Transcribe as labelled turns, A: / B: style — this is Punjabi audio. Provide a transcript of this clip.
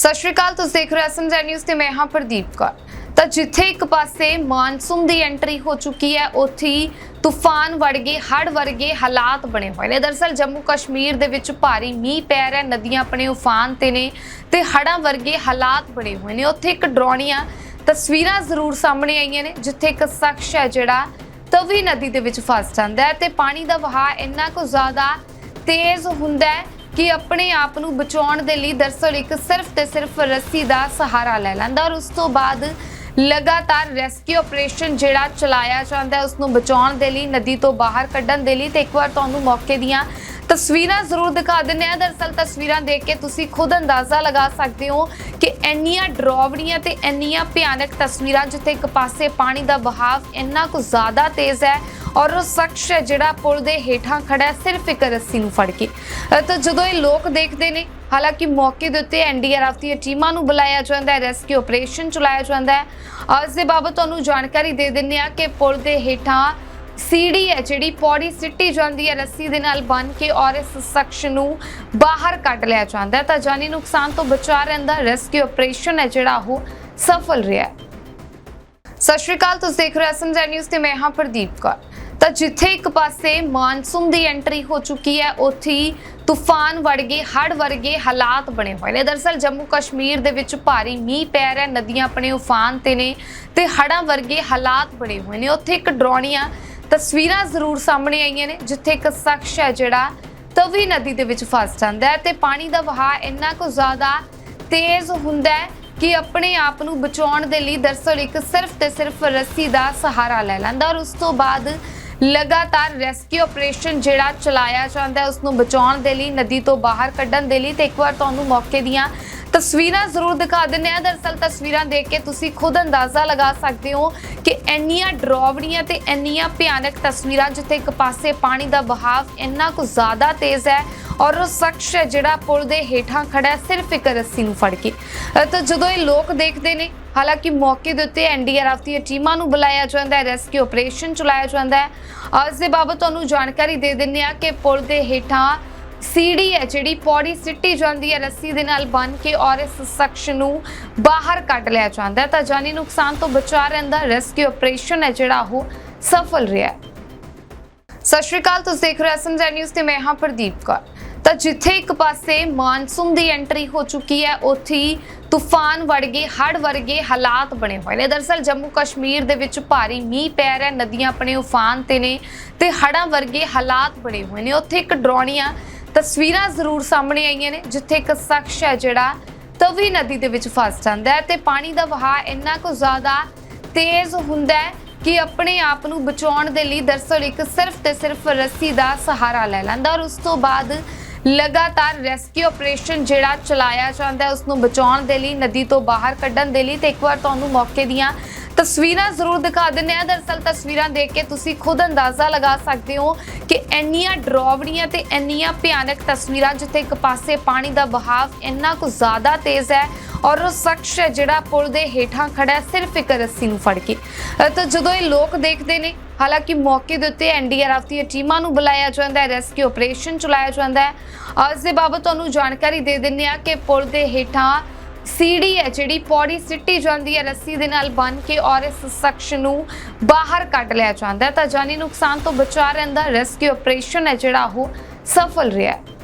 A: ਸਤਿ ਸ਼੍ਰੀ ਅਕਾਲ, ਤੁਸੀਂ ਦੇਖ ਰਹੇ ਹੋ ਐਸਐਮਜੀ ਨਿਊਜ਼ ਤੇ ਮੈਂ ਹਾਂ ਪ੍ਰਦੀਪ ਕੌਰ। ਤਾਂ ਜਿੱਥੇ ਇੱਕ ਪਾਸੇ ਮਾਨਸੂਨ ਦੀ ਐਂਟਰੀ ਹੋ ਚੁੱਕੀ ਹੈ, ਉੱਥੇ ਤੂਫਾਨ ਵਰਗੇ ਗਏ ਹੜ੍ਹ ਵਰਗੇ ਹਾਲਾਤ ਬਣੇ ਹੋਏ ਨੇ। ਦਰਸਲ ਜੰਮੂ ਕਸ਼ਮੀਰ ਦੇ ਵਿੱਚ ਭਾਰੀ ਮੀਂਹ ਪੈ ਰਿਹਾ ਨਦੀਆਂ ਆਪਣੇ ਉਫਾਨ ਤੇ ਨੇ ਤੇ ਹੜ੍ਹਾਂ ਵਰਗੇ ਹਾਲਾਤ ਬਣੇ ਹੋਏ ਨੇ। ਉੱਥੇ ਇੱਕ ਡਰਾਉਣੀਆਂ ਤਸਵੀਰਾਂ ਜ਼ਰੂਰ ਸਾਹਮਣੇ ਆਈਆਂ ਨੇ, ਜਿੱਥੇ ਇੱਕ ਸ਼ਖਸ ਹੈ ਜਿਹੜਾ ਤਵੀ ਨਦੀ ਦੇ ਵਿੱਚ ਫਸ ਜਾਂਦਾ ਹੈ ਤੇ ਪਾਣੀ ਦਾ ਵਹਾਅ ਇੰਨਾ ਕੁ ਜ਼ਿਆਦਾ ਤੇਜ਼ ਹੁੰਦਾ ਹੈ ਕਿ ਆਪਣੇ ਆਪ ਨੂੰ ਬਚਾਉਣ ਦੇ ਲਈ ਦਰਸਲ ਇੱਕ ਸਿਰਫ ਤੇ ਸਿਰਫ ਰੱਸੀ ਦਾ ਸਹਾਰਾ ਲੈ ਲੈਂਦਾ ਔਰ ਉਸ ਤੋਂ ਬਾਅਦ ਲਗਾਤਾਰ ਰੈਸਕਿਊ ਆਪਰੇਸ਼ਨ ਜਿਹੜਾ ਚਲਾਇਆ ਜਾਂਦਾ ਹੈ ਉਸ ਨੂੰ ਬਚਾਉਣ ਦੇ ਲਈ, ਨਦੀ ਤੋਂ ਬਾਹਰ ਕੱਢਣ ਦੇ ਲਈ। ਤੇ ਇੱਕ ਵਾਰ ਤੁਹਾਨੂੰ ਮੌਕੇ ਦੀਆਂ ਤਸਵੀਰਾਂ ਜ਼ਰੂਰ ਦਿਖਾ ਦਿੰਦੇ ਆ ਦਰਸਲ ਤਸਵੀਰਾਂ ਦੇਖ ਕੇ ਤੁਸੀਂ ਖੁਦ ਅੰਦਾਜ਼ਾ ਲਗਾ ਸਕਦੇ ਹੋ ਕਿ ਇੰਨੀਆਂ ਡਰਾਵਣੀਆਂ ਤੇ ਇੰਨੀਆਂ ਭਿਆਨਕ ਤਸਵੀਰਾਂ ਜਿੱਥੇ ਇੱਕ ਪਾਸੇ ਪਾਣੀ ਦਾ ਵਹਾਅ ਇੰਨਾ ਕੁ ਜ਼ਿਆਦਾ ਤੇਜ਼ ਹੈ ਔਰ ਉਹ ਸ਼ਖਸ ਹੈ ਜਿਹੜਾ ਪੁਲ ਦੇ ਹੇਠਾਂ ਖੜਾ ਸਿਰਫ ਇੱਕ ਰੱਸੀ ਨੂੰ ਫੜ ਕੇ। ਤਾਂ ਜਦੋਂ ਇਹ ਲੋਕ ਦੇਖਦੇ ਨੇ, ਹਾਲਾਂਕਿ ਮੌਕੇ ਦੇ ਉੱਤੇ ਐਨਡੀਆਰਐਫ ਦੀਆਂ ਟੀਮਾਂ ਨੂੰ ਬੁਲਾਇਆ ਜਾਂਦਾ ਹੈ, ਰੈਸਕਿਊ ਆਪਰੇਸ਼ਨ ਚਲਾਇਆ ਜਾਂਦਾ ਹੈ। ਅੱਜ ਦੇ ਬਾਬਤ ਤੁਹਾਨੂੰ ਜਾਣਕਾਰੀ ਦੇ ਦਿੰਦੇ ਆ ਕਿ ਪੁਲ ਦੇ ਹੇਠਾਂ ਸੀੜੀ ਹੈ, ਜਿਹੜੀ ਪੌੜੀ ਸਿੱਟੀ ਜਾਂਦੀ ਹੈ, ਰੱਸੀ ਦੇ ਨਾਲ ਬੰਨ ਕੇ ਔਰ ਇਸ ਸ਼ਖਸ ਨੂੰ ਬਾਹਰ ਕੱਢ ਲਿਆ ਜਾਂਦਾ ਤਾਂ ਜਾਨੀ ਨੁਕਸਾਨ ਤੋਂ ਬਚਾ ਰਹਿੰਦਾ ਰੈਸਕਿਊ ਆਪਰੇਸ਼ਨ ਹੈ, ਜਿਹੜਾ ਉਹ ਸਫਲ ਰਿਹਾ ਸਤਿ ਸ਼੍ਰੀ ਅਕਾਲ, ਤੁਸੀਂ ਦੇਖ ਰਹੇ ਹੋ ਐਸਐਮਜੀ ਨਿਊਜ਼ ਤੇ ਮੈਂ ਹਾਂ ਪ੍ਰਦੀਪ ਕੌਰ। ਤਾਂ ਜਿੱਥੇ ਇੱਕ ਪਾਸੇ ਮਾਨਸੂਨ ਦੀ ਐਂਟਰੀ ਹੋ ਚੁੱਕੀ ਹੈ, ਉੱਥੇ ਹੀ ਤੂਫਾਨ ਵਰਗੇ ਗਏ ਹੜ੍ਹ ਵਰਗੇ ਹਾਲਾਤ ਬਣੇ ਹੋਏ ਨੇ। ਦਰਸਲ ਜੰਮੂ ਕਸ਼ਮੀਰ ਦੇ ਵਿੱਚ ਭਾਰੀ ਮੀਂਹ ਪੈ ਰਿਹਾ ਨਦੀਆਂ ਆਪਣੇ ਉਫਾਨ ਤੇ ਨੇ ਤੇ ਹੜ੍ਹਾਂ ਵਰਗੇ ਹਾਲਾਤ ਬਣੇ ਹੋਏ ਨੇ। ਉੱਥੇ ਇੱਕ ਡਰਾਉਣੀਆਂ ਤਸਵੀਰਾਂ ਜ਼ਰੂਰ ਸਾਹਮਣੇ ਆਈਆਂ ਨੇ, ਜਿੱਥੇ ਇੱਕ ਸ਼ਖਸ ਹੈ ਜਿਹੜਾ ਤਵੀ ਨਦੀ ਦੇ ਵਿੱਚ ਫਸ ਜਾਂਦਾ ਹੈ ਤੇ ਪਾਣੀ ਦਾ ਵਹਾਅ ਇੰਨਾ ਕੁ ਜ਼ਿਆਦਾ ਤੇਜ਼ ਹੁੰਦਾ ਹੈ ਕਿ ਆਪਣੇ ਆਪ ਨੂੰ ਬਚਾਉਣ ਦੇ ਲਈ ਦਰਸਲ ਇੱਕ ਸਿਰਫ ਤੇ ਸਿਰਫ ਰੱਸੀ ਦਾ ਸਹਾਰਾ ਲੈ ਲੈਂਦਾ ਔਰ ਉਸ ਤੋਂ ਬਾਅਦ ਲਗਾਤਾਰ ਰੈਸਕਿਊ ਆਪਰੇਸ਼ਨ ਜਿਹੜਾ ਚਲਾਇਆ ਜਾਂਦਾ ਹੈ ਉਸ ਨੂੰ ਬਚਾਉਣ ਦੇ ਲਈ, ਨਦੀ ਤੋਂ ਬਾਹਰ ਕੱਢਣ ਦੇ ਲਈ, ਤੇ ਇੱਕ ਵਾਰ ਤੁਹਾਨੂੰ ਮੌਕੇ ਦੀਆਂ ਤਸਵੀਰਾਂ ਜ਼ਰੂਰ ਦਿਖਾ ਦਿੰਦੇ ਆ ਦਰਸਲ ਤਸਵੀਰਾਂ ਦੇਖ ਕੇ ਤੁਸੀਂ ਖੁਦ ਅੰਦਾਜ਼ਾ ਲਗਾ ਸਕਦੇ ਹੋ ਕਿ ਇੰਨੀਆਂ ਡਰਾਵੜੀਆਂ ਤੇ ਇੰਨੀਆਂ ਭਿਆਨਕ ਤਸਵੀਰਾਂ ਜਿੱਥੇ ਇੱਕ ਪਾਸੇ ਪਾਣੀ ਦਾ ਵਹਾਅ ਇੰਨਾ ਕੁ ਜ਼ਿਆਦਾ ਤੇਜ਼ ਹੈ ਔਰ ਉਹ ਸ਼ਖਸ ਹੈ ਜਿਹੜਾ ਪੁਲ ਦੇ ਹੇਠਾਂ ਖੜਾ ਸਿਰਫ ਇੱਕ ਰੱਸੀ ਨੂੰ ਫੜ ਕੇ। ਤਾਂ ਜਦੋਂ ਇਹ ਲੋਕ ਦੇਖਦੇ ਨੇ, ਹਾਲਾਂਕਿ ਮੌਕੇ ਦੇ ਉੱਤੇ ਐਨਡੀਆਰਐਫ ਦੀਆਂ ਟੀਮਾਂ ਨੂੰ ਬੁਲਾਇਆ ਜਾਂਦਾ ਹੈ, ਰੈਸਕਿਊ ਆਪਰੇਸ਼ਨ ਚਲਾਇਆ ਜਾਂਦਾ ਹੈ। ਅੱਜ ਦੇ ਬਾਬਤ ਤੁਹਾਨੂੰ ਜਾਣਕਾਰੀ ਦੇ ਦਿੰਦੇ ਆ ਕਿ ਪੁਲ ਦੇ ਹੇਠਾਂ ਸੀੜੀ ਹੈ ਜਿਹੜੀ ਪੌੜੀ ਸਿੱਟੀ ਜਾਂਦੀ ਹੈ, ਰੱਸੀ ਦੇ ਨਾਲ ਬੰਨ ਕੇ ਔਰ ਇਸ ਸ਼ਖਸ ਨੂੰ ਬਾਹਰ ਕੱਢ ਲਿਆ ਜਾਂਦਾ ਹੈ। ਤਾਂ ਜਾਨੀ ਨੁਕਸਾਨ ਤੋਂ ਬਚਾ ਰਹਿੰਦਾ ਰੈਸਕਿਊ ਆਪਰੇਸ਼ਨ ਹੈ ਜਿਹੜਾ ਉਹ ਸਫਲ ਰਿਹਾ ਹੈ। ਸਤਿ ਸ਼੍ਰੀ ਅਕਾਲ, ਤੁਸੀਂ ਦੇਖ ਰਹੇ ਹੋ ਐਸਐਮਜੀ ਨਿਊਜ਼ ਤੇ ਮੈਂ ਹਾਂ ਪ੍ਰਦੀਪ ਕੌਰ। ਤਾਂ ਜਿੱਥੇ ਇੱਕ ਪਾਸੇ ਮਾਨਸੂਨ ਦੀ ਐਂਟਰੀ ਹੋ ਚੁੱਕੀ ਹੈ, ਉੱਥੇ ਤੂਫਾਨ ਵਰਗੇ ਹੜ ਵਰਗੇ ਹਾਲਾਤ ਬਣੇ ਹੋਏ ਨੇ। ਦਰਸਲ ਜੰਮੂ ਕਸ਼ਮੀਰ ਦੇ ਵਿੱਚ ਭਾਰੀ ਮੀਂਹ ਪੈ ਰਿਹਾ ਨਦੀਆਂ ਆਪਣੇ ਉਫਾਨ ਤੇ ਨੇ ਤੇ ਹੜ੍ਹਾਂ ਵਰਗੇ ਹਾਲਾਤ ਬਣੇ ਹੋਏ ਨੇ। ਉੱਥੇ ਇੱਕ ਡਰਾਉਣੀਆਂ ਤਸਵੀਰਾਂ ਜ਼ਰੂਰ ਸਾਹਮਣੇ ਆਈਆਂ ਨੇ, ਜਿੱਥੇ ਇੱਕ ਸ਼ਖਸ ਹੈ ਜਿਹੜਾ ਤਵੀ ਨਦੀ ਦੇ ਵਿੱਚ ਫਸ ਜਾਂਦਾ ਹੈ ਤੇ ਪਾਣੀ ਦਾ ਵਹਾਅ ਇੰਨਾ ਕੁ ਜ਼ਿਆਦਾ ਤੇਜ਼ ਹੁੰਦਾ ਹੈ ਕਿ ਆਪਣੇ ਆਪ ਨੂੰ ਬਚਾਉਣ ਦੇ ਲਈ ਦਰਸਲ ਇੱਕ ਸਿਰਫ ਤੇ ਸਿਰਫ ਰੱਸੀ ਦਾ ਸਹਾਰਾ ਲੈ ਲੈਂਦਾ ਔਰ ਉਸ ਤੋਂ ਬਾਅਦ ਲਗਾਤਾਰ ਰੈਸਕਿਊ ਆਪਰੇਸ਼ਨ ਜਿਹੜਾ ਚਲਾਇਆ ਜਾਂਦਾ ਹੈ, ਉਸ ਨੂੰ ਬਚਾਉਣ ਦੇ ਲਈ, ਨਦੀ ਤੋਂ ਬਾਹਰ ਕੱਢਣ ਦੇ ਲਈ ਤੇ ਇੱਕ ਵਾਰ ਤੁਹਾਨੂੰ ਮੌਕੇ ਦੀਆਂ ਤਸਵੀਰਾਂ ਜ਼ਰੂਰ ਦਿਖਾ ਦਿੰਦੇ ਆ ਦਰਸਲ ਤਸਵੀਰਾਂ ਦੇਖ ਕੇ ਤੁਸੀਂ ਖੁਦ ਅੰਦਾਜ਼ਾ ਲਗਾ ਸਕਦੇ ਹੋ ਕਿ ਇੰਨੀਆਂ ਡਰਾਵਣੀਆਂ ਤੇ ਇੰਨੀਆਂ ਭਿਆਨਕ ਤਸਵੀਰਾਂ ਜਿੱਥੇ ਇੱਕ ਪਾਸੇ ਪਾਣੀ ਦਾ ਵਹਾਅ ਇੰਨਾ ਕੁ ਜ਼ਿਆਦਾ ਤੇਜ਼ ਹੈ ਔਰ ਉਹ ਸ਼ਖਸ ਹੈ ਜਿਹੜਾ ਪੁਲ ਦੇ ਹੇਠਾਂ ਖੜਾ ਹੈ, ਸਿਰਫ ਇੱਕ ਰੱਸੀ ਨੂੰ ਫੜ ਕੇ। ਤਾਂ ਜਦੋਂ ਇਹ ਲੋਕ ਦੇਖਦੇ ਨੇ, ਹਾਲਾਂਕਿ ਮੌਕੇ ਦੇ ਉੱਤੇ ਐਨਡੀਆਰਐਫ ਦੀਆਂ ਟੀਮਾਂ ਨੂੰ ਬੁਲਾਇਆ ਜਾਂਦਾ ਹੈ, ਰੈਸਕਿਊ ਆਪਰੇਸ਼ਨ ਚਲਾਇਆ ਜਾਂਦਾ ਹੈ। ਅੱਜ ਦੇ ਬਾਬਤ ਤੁਹਾਨੂੰ ਜਾਣਕਾਰੀ ਦੇ ਦਿੰਦੇ ਆ ਕਿ ਪੁਲ ਦੇ ਹੇਠਾਂ ਸੀੜੀ ਹੈ ਜਿਹੜੀ ਪੌੜੀ ਸਿੱਟੀ ਜਾਂਦੀ ਹੈ ਰੱਸੀ ਦੇ ਨਾਲ ਬੰਨ ਕੇ ਔਰ ਇਸ ਸ਼ਖਸ ਨੂੰ ਬਾਹਰ ਕੱਢ ਲਿਆ ਜਾਂਦਾ ਤਾਂ ਜਾਨੀ ਨੁਕਸਾਨ ਤੋਂ ਬਚਾ ਰਹਿੰਦਾ ਰੈਸਕਿਊ ਆਪਰੇਸ਼ਨ ਹੈ ਜਿਹੜਾ ਉਹ ਸਫਲ ਰਿਹਾ ਹੈ।